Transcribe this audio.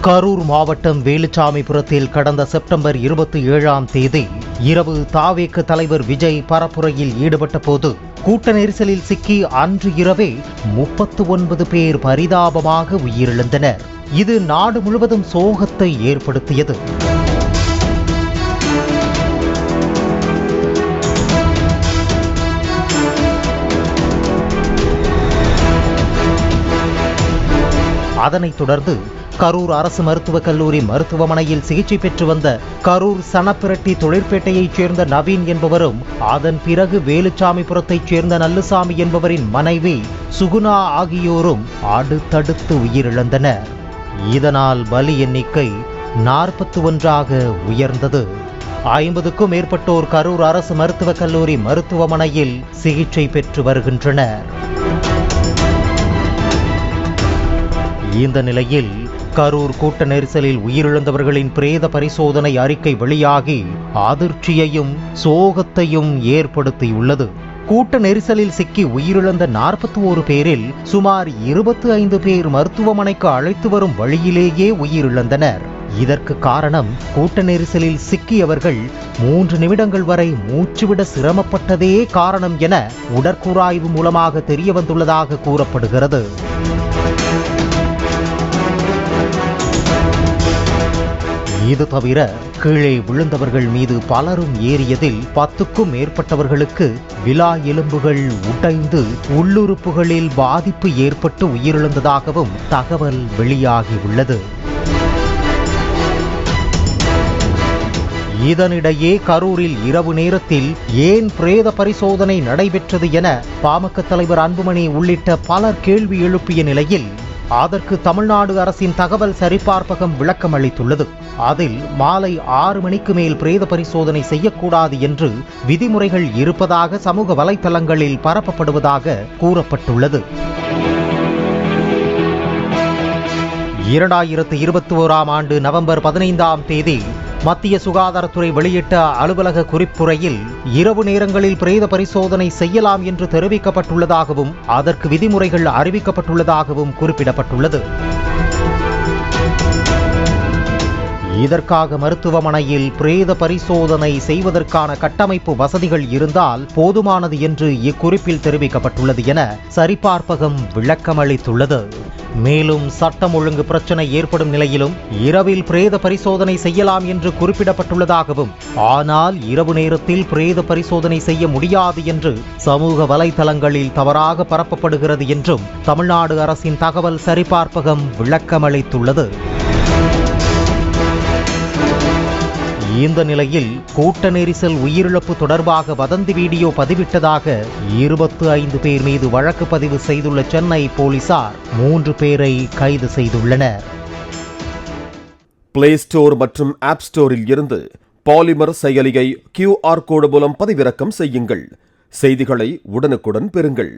கரூர் மாவட்டம் வேலுச்சாமிபுரத்தில் கடந்த செப்டம்பர் இருபத்தி ஏழாம் தேதி இரவு தாவேக்கு தலைவர் விஜய் பரப்புரையில் ஈடுபட்ட போது கூட்ட நெரிசலில் சிக்கி அன்று இரவே முப்பத்து ஒன்பது பேர் பரிதாபமாக உயிரிழந்தனர். இது நாடு முழுவதும் சோகத்தை ஏற்படுத்தியது. அதனைத் தொடர்ந்து கரூர் அரசு மருத்துவக் கல்லூரி மருத்துவமனையில் சிகிச்சை பெற்று வந்த கரூர் சனப்பிரட்டி தொழிற்பேட்டையைச் சேர்ந்த நவீன் என்பவரும் அதன் பிறகு வேலுச்சாமிபுரத்தைச் சேர்ந்த நல்லுசாமி என்பவரின் மனைவி சுகுணா ஆகியோரும் அடுத்தடுத்து உயிரிழந்தனர். இதனால் பலி எண்ணிக்கை நாற்பத்தி ஒன்றாக உயர்ந்தது. ஐம்பதுக்கும் மேற்பட்டோர் கரூர் அரசு மருத்துவக் கல்லூரி மருத்துவமனையில் சிகிச்சை பெற்று வருகின்றனர். இந்த நிலையில் கரூர் கூட்ட நெரிசலில் உயிரிழந்தவர்களின் பிரேத பரிசோதனை அறிக்கை வெளியாகி அதிர்ச்சியையும் சோகத்தையும் ஏற்படுத்தியுள்ளது. கூட்ட நெரிசலில் சிக்கி உயிரிழந்த நாற்பத்தி ஓரு பேரில் சுமார் இருபத்தி ஐந்து பேர் மருத்துவமனைக்கு அழைத்து வரும் வழியிலேயே உயிரிழந்தனர். இதற்கு காரணம் கூட்ட நெரிசலில் சிக்கியவர்கள் மூன்று நிமிடங்கள் வரை மூச்சுவிட சிரமப்பட்டதே காரணம் என உடற்கூறாய்வு மூலமாக தெரிய வந்துள்ளதாக கூறப்படுகிறது. இது தவிர கீழே விழுந்தவர்கள் மீது பலரும் ஏறியதில் பத்துக்கும் மேற்பட்டவர்களுக்கு விலா எலும்புகள் உடைந்து உள்ளுறுப்புகளில் பாதிப்பு ஏற்பட்டு உயிரிழந்ததாகவும் தகவல் வெளியாகியுள்ளது. இதனிடையே கரூரில் இரவு நேரத்தில் ஏன் பிரேத பரிசோதனை நடைபெற்றது என பாமக தலைவர் அன்புமணி உள்ளிட்ட பலர் கேள்வி எழுப்பிய நிலையில் அதற்கு தமிழ்நாடு அரசின் தகவல் சரிபார்ப்பகம் விளக்கம் அளித்துள்ளது. அதில் மாலை ஆறு மணிக்கு மேல் பிரேத பரிசோதனை செய்யக்கூடாது என்று விதிமுறைகள் இருப்பதாக சமூக வலைதளங்களில் பரப்பப்படுவதாக கூறப்பட்டுள்ளது. இரண்டாயிரத்து இருபத்தி ஓராம் ஆண்டு நவம்பர் பதினைந்தாம் தேதி மத்திய சுகாதாரத்துறை வெளியிட்ட அலுவலக குறிப்புரையில் இரவு நேரங்களில் பிரேத பரிசோதனை செய்யலாம் என்று தெரிவிக்கப்பட்டுள்ளதாகவும் அதற்கு விதிமுறைகள் அறிவிக்கப்பட்டுள்ளதாகவும் குறிப்பிடப்பட்டுள்ளது. இதற்காக மருத்துவமனையில் பிரேத பரிசோதனை செய்வதற்கான கட்டமைப்பு வசதிகள் இருந்தால் போதுமானது என்று இக்குறிப்பில் தெரிவிக்கப்பட்டுள்ளது என சரிபார்ப்பகம் விளக்கமளித்துள்ளது. மேலும் சட்டம் ஒழுங்கு பிரச்சனை ஏற்படும் நிலையிலும் இரவில் பிரேத பரிசோதனை செய்யலாம் என்று குறிப்பிடப்பட்டுள்ளதாகவும் ஆனால் இரவு நேரத்தில் பிரேத பரிசோதனை செய்ய முடியாது என்று சமூக வலைதளங்களில் தவறாக பரப்பப்படுகிறது என்றும் தமிழ்நாடு அரசின் தகவல் சரிபார்ப்பகம் விளக்கமளித்துள்ளது. இந்த நிலையில் கூட்ட நெரிசல் உயிரிழப்பு தொடர்பாக வதந்தி வீடியோ பதிவிட்டதாக இருபத்து ஐந்து பேர் மீது வழக்கு பதிவு செய்துள்ள சென்னை போலீசார் மூன்று பேரை கைது செய்துள்ளனர். பிளே ஸ்டோர் மற்றும் ஆப் ஸ்டோரில் இருந்து பாலிமர் செயலியை கியூஆர் கோடு மூலம் பதிவிறக்கம் செய்யுங்கள். செய்திகளை உடனுக்குடன் பெறுங்கள்.